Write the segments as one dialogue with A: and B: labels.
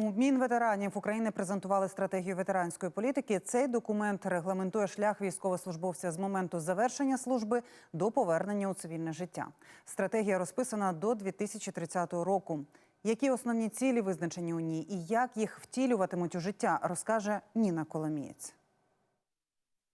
A: У Мінветеранів України презентували стратегію ветеранської політики. Цей документ регламентує шлях військовослужбовця з моменту завершення служби до повернення у цивільне життя. Стратегія розписана до 2030 року. Які основні цілі визначені у ній і як їх втілюватимуть у життя, розкаже Ніна Коломієць.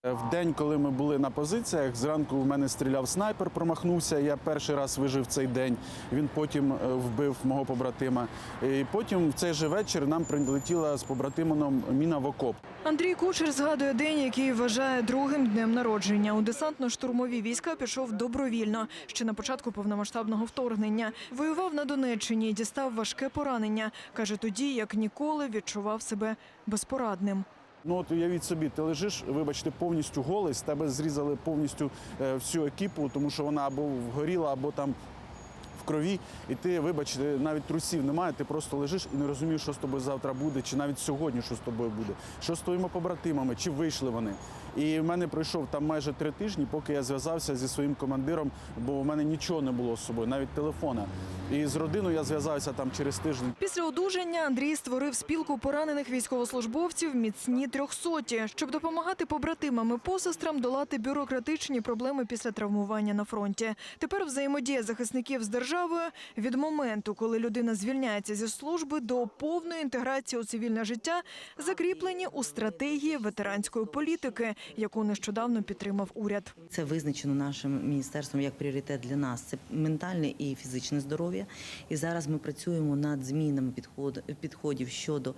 B: В день, коли ми були на позиціях, зранку в мене стріляв снайпер, промахнувся. Я перший раз вижив цей день. Він потім е, вбив мого побратима. І потім в цей же вечір нам прилетіла з побратимом міна в окоп.
C: Андрій Кучер згадує день, який вважає другим днем народження. У десантно-штурмові війська пішов добровільно ще на початку повномасштабного вторгнення. Воював на Донеччині і дістав важке поранення. каже, тоді як ніколи відчував себе безпорадним.
B: Ну от уявіть собі, ти лежиш, вибачте, повністю голий, з тебе зрізали повністю е, всю екіпу, тому що вона або вгоріла, або там крові. І ти, вибачте, навіть трусів немає, ти просто лежиш і не розумієш, що з тобою завтра буде, чи навіть сьогодні, що з тобою буде, що з твоїми побратимами, чи вийшли вони. І в мене пройшов там майже три тижні, поки я зв'язався зі своїм командиром, бо в мене нічого не було з собою, навіть телефона. І з родиною я зв'язався там через тиждень.
C: Після одужання Андрій створив спілку поранених військовослужбовців міцні трьохсоті, щоб допомагати побратимам і посестрам долати бюрократичні проблеми після травмування на фронті. Тепер взаємодія захисників з державою від моменту, коли людина звільняється зі служби до повної інтеграції у цивільне життя, закріплені у стратегії ветеранської політики, яку нещодавно підтримав уряд.
D: Це визначено нашим міністерством як пріоритет для нас. Це ментальне і фізичне здоров'я. І зараз ми працюємо над змінами підходів щодо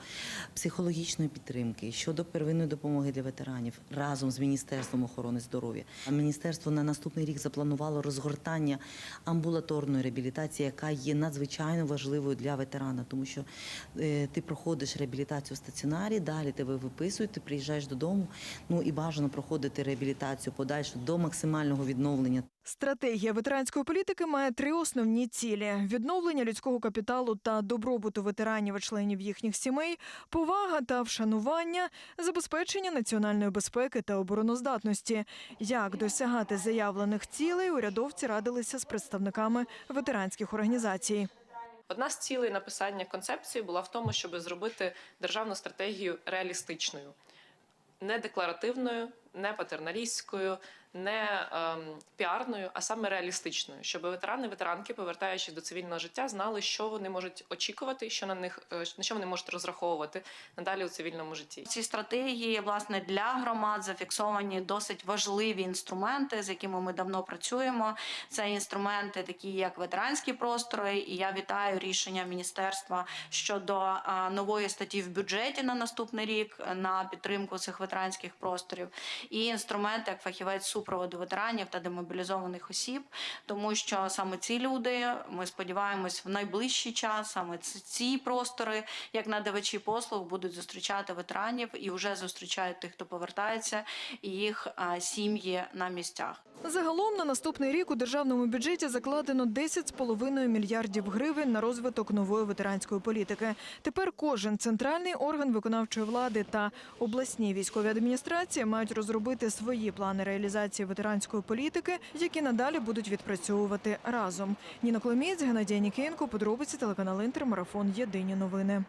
D: психологічної підтримки, щодо первинної допомоги для ветеранів разом з міністерством охорони здоров'я. Міністерство на наступний рік запланувало розгортання амбулаторної реабілітації, яка є надзвичайно важливою для ветерана, тому що е, ти проходиш реабілітацію в стаціонарі, далі тебе виписують, ти приїжджаєш додому. Ну і бажано проходити реабілітацію подальшу до максимального відновлення.
C: Стратегія ветеранської політики має три основні цілі: відновлення людського капіталу та добробуту ветеранів і членів їхніх сімей, повага та вшанування, забезпечення національної безпеки та обороноздатності. Як досягати заявлених цілей, урядовці радилися з представниками ветеранських організацій.
E: Одна з цілей написання концепції була в тому, щоб зробити державну стратегію реалістичною, не декларативною, не патерналістською, не ем, піарною, а саме реалістичною, щоб ветерани ветеранки, повертаючись до цивільного життя, знали, що вони можуть очікувати, що на них е, на що вони можуть розраховувати надалі у цивільному житті.
F: В цій стратегії власне для громад зафіксовані досить важливі інструменти, з якими ми давно працюємо. Це інструменти, такі як ветеранські простори. І я вітаю рішення міністерства щодо нової статті в бюджеті на наступний рік на підтримку цих ветеранських просторів, і інструменти як фахівець супроводу ветеранів та демобілізованих осіб, тому що саме ці люди, ми сподіваємось, в найближчий час саме ці простори, як надавачі послуг, будуть зустрічати ветеранів і вже зустрічають тих, хто повертається, і їх сім'ї на місцях.
C: Загалом на наступний рік у державному бюджеті закладено 10,5 мільярдів гривень на розвиток нової ветеранської політики. Тепер кожен центральний орган виконавчої влади та обласні військові адміністрації мають розробити свої плани реалізації ветеранської політики, які надалі будуть відпрацьовувати разом. Ніна Коломієць, Геннадій Нікієнко, подробиці телеканал Інтер, Єдині новини.